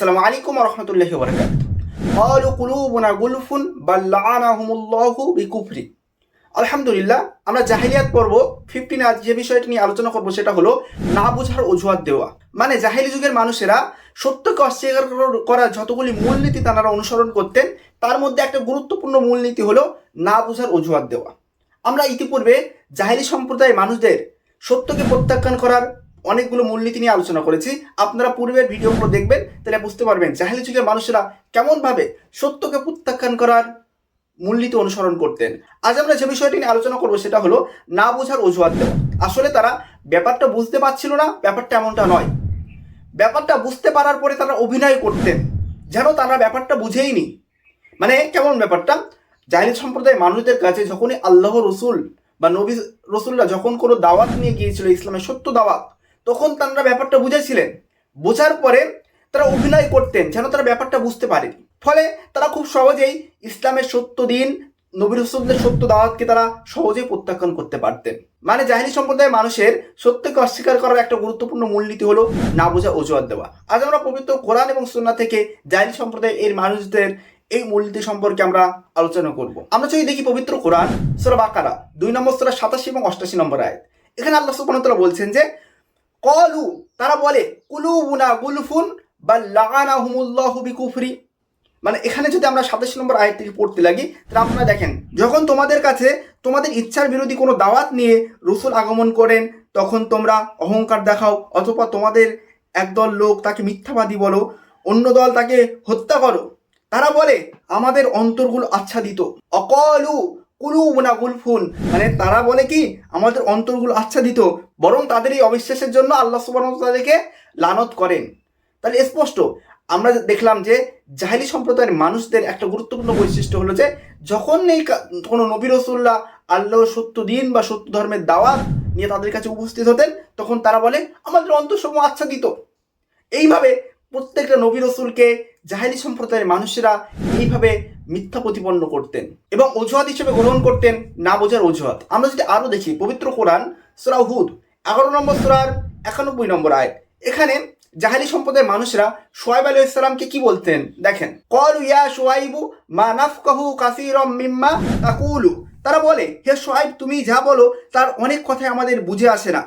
আসসালামু আলাইকুম রহমতুল্লাহি বরকাত قالوا قلوبنا غلف بل لعنهم الله بكفر আলহামদুলিল্লাহ আমরা জাহিলিয়াত পর্ব ফিফটিনে আজ যে বিষয়টি নিয়ে আলোচনা করবো সেটা হলো না বোঝার অজুহাত দেওয়া মানে জাহিলি যুগের মানুষেরা সত্যকে অস্বীকার করার যতগুলি মূলনীতি তারা অনুসরণ করতেন তার মধ্যে একটা গুরুত্বপূর্ণ মূলনীতি হলো না বোঝার অজুহাত দেওয়া আমরা ইতিপূর্বে জাহিলি সম্প্রদায়ের মানুষদের সত্যকে প্রত্যাখ্যান করার অনেকগুলো মূলনীতি নিয়ে আলোচনা করেছি। আপনারা পূর্বের ভিডিওগুলো দেখবেন, তাহলে বুঝতে পারবেন জাহিলি যুগের মানুষেরা কেমনভাবে সত্যকে প্রত্যাখ্যান করার মূলনীতি অনুসরণ করতেন। আজ আমরা যে বিষয়টি নিয়ে আলোচনা করব সেটা হলো না বোঝার অজুহাত আসলে তারা ব্যাপারটা বুঝতে পারছিল না, ব্যাপারটা এমনটা নয়। ব্যাপারটা বুঝতে পারার পরে তারা অভিনয় করতেন, যেন তারা ব্যাপারটা বুঝেইনি। মানে কেমন ব্যাপারটা? জাহিলি সম্প্রদায়ের মানুষদের কাছে যখনই আল্লাহ রসুল বা নবী রসুল্লাহ যখন কোনো দাওয়াত নিয়ে গিয়েছিল, ইসলামের সত্য দাওয়াত তখন তারা ব্যাপারটা বুঝেছিলেন। বোঝার পরে তারা অভিনয় করতেন, যেন তারা ব্যাপারটা বুঝতে পারেনি। ফলে তারা খুব সহজেই ইসলামের সত্য দিন নবী রসুলদের সত্য দাওয়াতকে তারা সহজেই প্রত্যাখ্যান করতে পারতেন। মানে জাহিলি সম্প্রদায়ের মানুষের সত্যকে অস্বীকার করার একটা গুরুত্বপূর্ণ মূলনীতি হলো না বোঝা, অজুহাত দেওয়া। আজ আমরা পবিত্র কোরআন এবং সুন্না থেকে জাহিলি সম্প্রদায়ের এর মানুষদের এই মূলনীতি সম্পর্কে আমরা আলোচনা করব। আমরা যদি দেখি পবিত্র কোরআন, সুরা বাকারা, দুই নম্বর, সুরা সাতাশি এবং অষ্টাশি নম্বর আয়াত। এখানে আল্লাহ সুবহানাহু বলছেন যে কলু তারা বলে, কুলুবুনা গুলফুন বা লাগানাহুমুল্লাহু বিকুফরি। মানে এখানে যদি আমরা সাতাশ নম্বর আয়াত থেকে পড়তে লাগি, তাহলে আপনারা দেখেন, যখন তোমাদের কাছে তোমাদের ইচ্ছার বিরোধী কোনো দাওয়াত নিয়ে রসুল আগমন করেন, তখন তোমরা অহংকার দেখাও, অথবা তোমাদের একদল লোক তাকে মিথ্যাবাদী বলো, অন্য দল তাকে হত্যা করো। তারা বলে, আমাদের অন্তরগুলো আচ্ছাদিত। অকলু কুলুবনা গুলফুন মানে তারা বলে কি, আমাদের অন্তরগুলো আচ্ছাদিত, বরং তাদের এই অবিশ্বাসের জন্য আল্লাহ সুবাহ তাদেরকে লানত করেন। তাহলে স্পষ্ট, আমরা দেখলাম যে জাহেলি সম্প্রদায়ের মানুষদের একটা গুরুত্বপূর্ণ বৈশিষ্ট্য হলো যে, যখন এই কোনো নবী রসুল্লাহ আল্লাহ সত্য দিন বা সত্য ধর্মের দাওয়াত নিয়ে তাদের কাছে উপস্থিত হতেন, তখন তারা বলে, আমাদের অন্তঃসমূহ আচ্ছাদিত। এইভাবে প্রত্যেকটা নবী রসুলকে জাহেলি সম্প্রদায়ের মানুষেরা এইভাবে মিথ্যা প্রতিপন্ন করতেন এবং অজুহাত হিসেবে গ্রহণ করতেন না বোঝার অজুহাত। আমরা যদি আরও দেখি, পবিত্র কোরআন সুরা হুদ এগারো নম্বর সুরার একানব্বই নম্বর আয় এখানে জাহালি সম্প্রদায়ের মানুষরা সোয়াইব আলু ইসলামকে কি বলতেন? দেখেন, কল ইয়া সোয়াইবু মা নাফকাহু কাসিরম মিম্মা তাকুলু। তারা বলে, হে সোয়াইব, তুমি যা বলো, তার অনেক কথাই আমাদের বুঝে আসে না।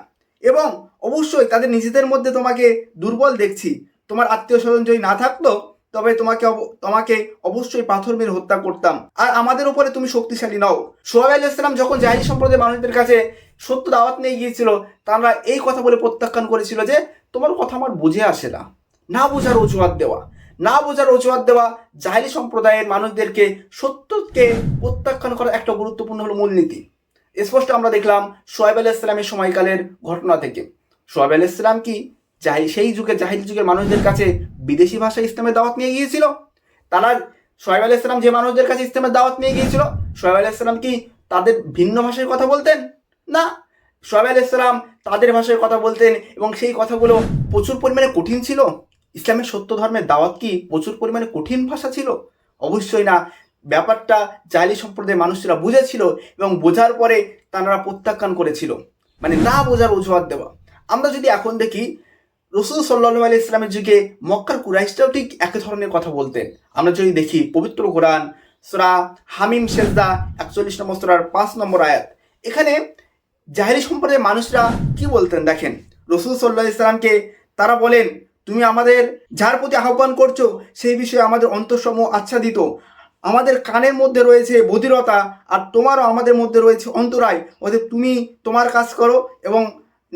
এবং অবশ্যই তাদের নিজেদের মধ্যে তোমাকে দুর্বল দেখছি। তোমার আত্মীয় স্বজন যদি না থাকতো, তবে তোমাকে তোমাকে অবশ্যই পাথর মেরে হত্যা করতাম। আর আমাদের উপরে তুমি শক্তিশালী নও। সোহাব আলী ইসলাম যখন জাহিলি সম্প্রদায়ের মানুষদের কাছে সত্য দাওয়াত নিয়ে গিয়েছিল তারা এই কথা বলে প্রত্যাখ্যান করেছিল যে, তোমার কথা আমার বুঝে আসে না। না বোঝার অজুহাত দেওয়া। না বোঝার অজুহাত দেওয়া জাহিলি সম্প্রদায়ের মানুষদেরকে সত্যকে প্রত্যাখ্যান করার একটা গুরুত্বপূর্ণ হলো মূলনীতি। স্পষ্ট আমরা দেখলাম সোহেব আলাহ ইসলামের সময়কালের ঘটনা থেকে। সোহেব আলাহ ইসলাম কি জাহি সেই যুগে জাহিল যুগের মানুষদের কাছে বিদেশি ভাষায় ইসলামের দাওয়াত নিয়ে গিয়েছিল। তারা সোহেব আলাহ ইসলাম যে মানুষদের কাছে ইসলামের দাওয়াত নিয়ে গিয়েছিল সোহেব আলাহ ইসলাম কি তাদের ভিন্ন ভাষায় কথা বলতেন? না। সোহেব আলাহ ইসলাম তাদের ভাষায় কথা বলতেন এবং সেই কথাগুলো প্রচুর পরিমাণে কঠিন ছিল। ইসলামের সত্য ধর্মের দাওয়াত কি প্রচুর পরিমাণে কঠিন ভাষা ছিল? অবশ্যই না। ব্যাপারটা জাহিলি সম্প্রদায়ের মানুষরা বুঝেছিল এবং বোঝার পরে তারা প্রত্যাখ্যান করেছিল। মানে না বোঝার অজুহাত দেওয়া। আমরা যদি এখন দেখি রসুল সাল্লাহ আলি ইসলামের যুগে মক্কার কুরাইশটাও ঠিক একই ধরনের কথা বলতেন। আমরা যদি দেখি পবিত্র কোরআন, সুরা হামিম শেজদা একচল্লিশ নম্বর সুরার পাঁচ নম্বর আয়াত, এখানে জাহেরি সম্প্রদায়ের মানুষরা কি বলতেন দেখেন? রসুল সাল্লাহ ইসলামকে তারা বলেন, তুমি আমাদের যার প্রতি আহ্বান করছ সেই বিষয়ে আমাদের অন্তঃসমূহ আচ্ছাদিত। আমাদের কানের মধ্যে রয়েছে বধিরতা আর তোমারও আমাদের মধ্যে রয়েছে অন্তরায়। অতএব তুমি তোমার কাজ করো এবং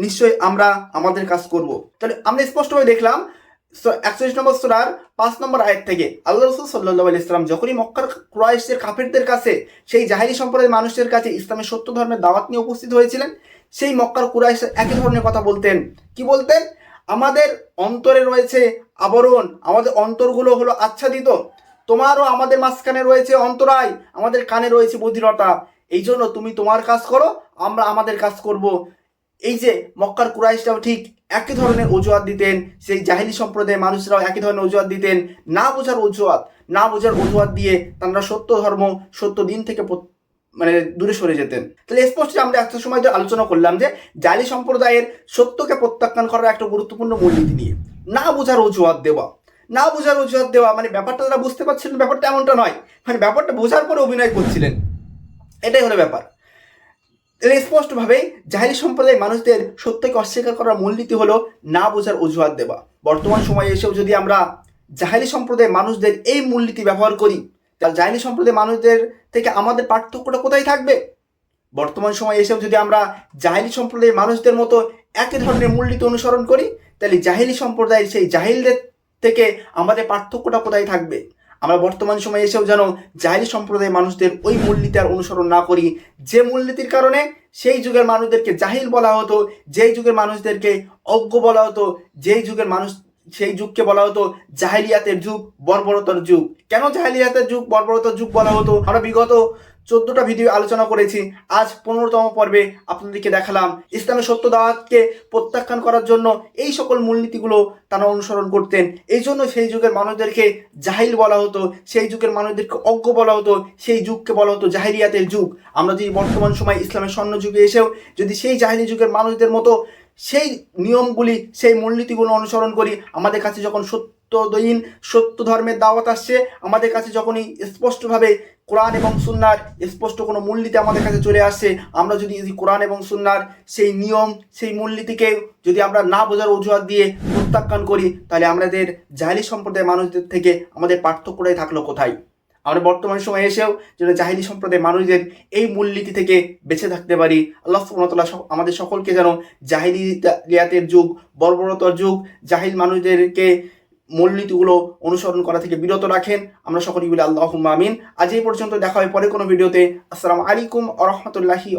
নিশ্চয়ই আমরা আমাদের কাজ করব। তাহলে আমরা স্পষ্টভাবে দেখলাম একচল্লিশ নম্বর সুরার পাঁচ নম্বর আয়াত থেকে আল্লাহ রসুল সাল্লাহ ইসলাম যখনই মক্কার ক্রয়েশের কাফেরদের কাছে সেই জাহিরি সম্প্রদায়ের মানুষের কাছে ইসলামের সত্য ধর্মের দাওয়াত নিয়ে উপস্থিত হয়েছিলেন, সেই মক্কার কুরাইশ একই ধরনের কথা বলতেন। কি বলতেন? আমাদের অন্তরে রয়েছে আবরণ, আমাদের অন্তরগুলো হলো আচ্ছাদিত। তোমারও আমাদের মাঝখানে রয়েছে অন্তরায়, আমাদের কানে রয়েছে বধিরতা এই জন্য তুমি তোমার কাজ করো, আমরা আমাদের কাজ করব। এই যে মক্কার কুরাইশরাও ঠিক একই ধরনের অজুহাত দিতেন, সেই জাহিলি সম্প্রদায়ের মানুষরাও একই ধরনের অজুহাত দিতেন। না বোঝার অজুহাত, না বোঝার অজুহাত দিয়ে তারা সত্য ধর্ম, সত্য দিন থেকে মানে দূরে সরে যেতেন। তাহলে স্পষ্ট আমরা একটা সময় ধরে আলোচনা করলাম যে জালি সম্প্রদায়ের সত্যকে প্রত্যাখ্যান করার একটা গুরুত্বপূর্ণ মূলনীতি নিয়ে। না বোঝার অজুহাত দেওয়া। না বোঝার অজুহাত দেওয়া মানে ব্যাপারটা তারা বুঝতে পারছিলেন, ব্যাপারটা এমনটা নয়। মানে ব্যাপারটা বোঝার পরে অভিনয় করছিলেন। এটাই হলো ব্যাপার। এর স্পষ্টভাবে জাহিরি সম্প্রদায়ের মানুষদের সত্যকে অস্বীকার করার মূলনীতি হলো না বোঝার অজুহাত দেওয়া। বর্তমান সময়ে এসেও যদি আমরা জাহিরি সম্প্রদায়ের মানুষদের এই মূলনীতি ব্যবহার করি, তাহলে জাহিরি সম্প্রদায়ের মানুষদের থেকে আমাদের পার্থক্যটা কোথায় থাকবে? বর্তমান সময়ে এসেও যদি আমরা জাহিলি সম্প্রদায়ের মানুষদের মতো একই ধরনের মূলনীতি অনুসরণ করি, তাহলে জাহিলি সম্প্রদায়ের সেই জাহিলদের থেকে আমাদের পার্থক্যটা কোথায় থাকবে? আমরা বর্তমান সময়ে এসেও যেন জাহিলি সম্প্রদায়ের মানুষদের ওই মূলনীতি আর অনুসরণ না করি। যে মূলনীতির কারণে সেই যুগের মানুষদেরকে জাহিল বলা হতো, যেই যুগের মানুষদেরকে অজ্ঞ বলা হতো, যেই যুগের মানুষ, সেই যুগকে বলা হতো জাহিলিয়াতের যুগ, বর্বরতার যুগ। কেন জাহিলিয়াতের যুগ, বর্বরতার যুগ বলা হতো? আমরা বিগত চোদ্দটা ভিডিও আলোচনা করেছি। আজ পনেরোতম পর্বে আপনাদেরকে দেখালাম ইসলামের সত্য দাওয়াতকে প্রত্যাখ্যান করার জন্য এই সকল মূলনীতিগুলো তারা অনুসরণ করতেন। এই জন্য সেই যুগের মানুষদেরকে জাহিল বলা হতো, সেই যুগের মানুষদেরকে অজ্ঞ বলা হতো, সেই যুগকে বলা হতো জাহিরিয়াতের যুগ। আমরা যদি বর্তমান সময় ইসলামের স্বর্ণ যুগে এসেও যদি সেই জাহিলি যুগের মানুষদের মতো সেই নিয়মগুলি, সেই মূলনীতিগুলো অনুসরণ করি, আমাদের কাছে যখন সত্যদয়ীন সত্য ধর্মের দাওয়াত আসছে, আমাদের কাছে যখনই স্পষ্টভাবে কোরআন এবং সুন্নার স্পষ্ট কোনো মূলনীতি আমাদের কাছে চলে আসছে, আমরা যদি এই কোরআন এবং সুন্নার সেই নিয়ম, সেই মূলনীতিকে যদি আমরা না বোঝার অজুহাত দিয়ে প্রত্যাখ্যান করি, তাহলে আমাদের জাহিলি সম্প্রদায়ের মানুষদের থেকে আমাদের পার্থক্যটাই থাকল কোথায়? আমরা বর্তমান সময়ে এসেও যেন জাহিলি সম্প্রদায়ের মানুষদের এই মূলনীতি থেকে বেঁচে থাকতে পারি। আল্লাহ সুবহানাহু আমাদের সকলকে যেন জাহিলিয়াতের যুগ, বর্বরতার যুগ, জাহিল মানুষদেরকে মূলনীতিগুলো অনুসরণ করা থেকে বিরত রাখেন। আমরা সকলেই বলি আল্লাহ আমিন। আজ এই পর্যন্ত দেখা হয় পরে কোনো ভিডিওতে। আসসালামু আলাইকুম আ রহমতুল্লাহি